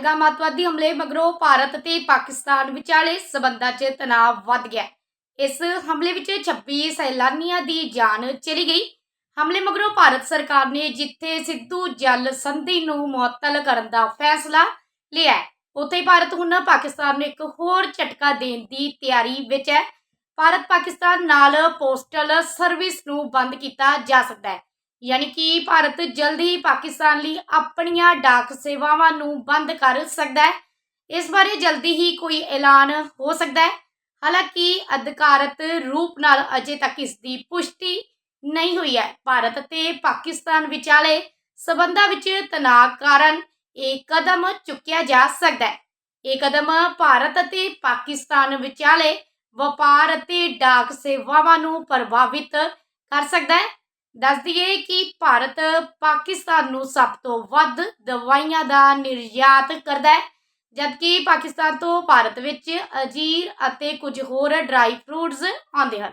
ਪਹਿਲਗਾਮ ਅੱਤਵਾਦੀ ਹਮਲੇ ਮਗਰੋਂ ਭਾਰਤ ਤੇ ਪਾਕਿਸਤਾਨ ਵਿਚਾਲੇ ਸਬੰਧਾਂ 'ਚ ਤਣਾਅ ਵੱਧ ਗਿਆ। ਇਸ ਹਮਲੇ ਵਿੱਚ 26 ਸੈਲਾਨੀਆਂ ਦੀ ਜਾਨ ਚਲੀ ਗਈ। ਹਮਲੇ ਮਗਰੋਂ ਭਾਰਤ ਸਰਕਾਰ ਨੇ ਜਿੱਥੇ ਸਿੱਧੂ ਜਲ ਸੰਧੀ ਨੂੰ ਮੁਅੱਤਲ ਕਰਨ ਦਾ ਫੈਸਲਾ ਲਿਆ ਉੱਥੇ ਭਾਰਤ ਹੁਣ ਪਾਕਿਸਤਾਨ ਨੂੰ ਇੱਕ ਹੋਰ ਝਟਕਾ ਦੇਣ ਦੀ ਤਿਆਰੀ ਵਿੱਚ ਹੈ। ਭਾਰਤ ਪਾਕਿਸਤਾਨ ਨਾਲ ਪੋਸਟਲ ਸਰਵਿਸ ਨੂੰ ਬੰਦ ਕੀਤਾ ਜਾ ਸਕਦਾ ਹੈ। ਯਾਨੀ ਕਿ ਭਾਰਤ ਜਲਦੀ ਹੀ ਪਾਕਿਸਤਾਨ ਲਈ ਆਪਣੀਆਂ ਡਾਕ ਸੇਵਾਵਾਂ ਨੂੰ ਬੰਦ ਕਰ ਸਕਦਾ ਹੈ। ਇਸ ਬਾਰੇ ਜਲਦੀ ਹੀ ਕੋਈ ਐਲਾਨ ਹੋ ਸਕਦਾ ਹੈ। ਹਾਲਾਂਕਿ ਅਧਿਕਾਰਤ ਰੂਪ ਨਾਲ ਅਜੇ ਤੱਕ ਇਸ ਦੀ ਪੁਸ਼ਟੀ ਨਹੀਂ ਹੋਈ ਹੈ। ਭਾਰਤ ਤੇ ਪਾਕਿਸਤਾਨ ਵਿਚਾਲੇ ਸਬੰਧਾਂ ਵਿੱਚ ਤਣਾਅ ਕਾਰਨ ਇਹ ਕਦਮ ਚੁੱਕਿਆ ਜਾ ਸਕਦਾ ਹੈ। ਇਹ ਕਦਮ ਭਾਰਤ ਅਤੇ ਪਾਕਿਸਤਾਨ ਵਿਚਾਲੇ ਵਪਾਰ ਅਤੇ ਡਾਕ ਸੇਵਾਵਾਂ ਨੂੰ ਪ੍ਰਭਾਵਿਤ ਕਰ ਸਕਦਾ ਹੈ। ਦੱਸ ਦਈਏ ਕਿ ਭਾਰਤ ਪਾਕਿਸਤਾਨ ਨੂੰ ਸਭ ਤੋਂ ਵੱਧ ਦਵਾਈਆਂ ਦਾ ਨਿਰਯਾਤ ਕਰਦਾ ਹੈ, ਜਦਕਿ ਪਾਕਿਸਤਾਨ ਤੋਂ ਭਾਰਤ ਵਿੱਚ ਅਜੀਰ ਅਤੇ ਕੁਝ ਹੋਰ ਡਰਾਈ ਫਰੂਟਸ ਆਉਂਦੇ ਹਨ।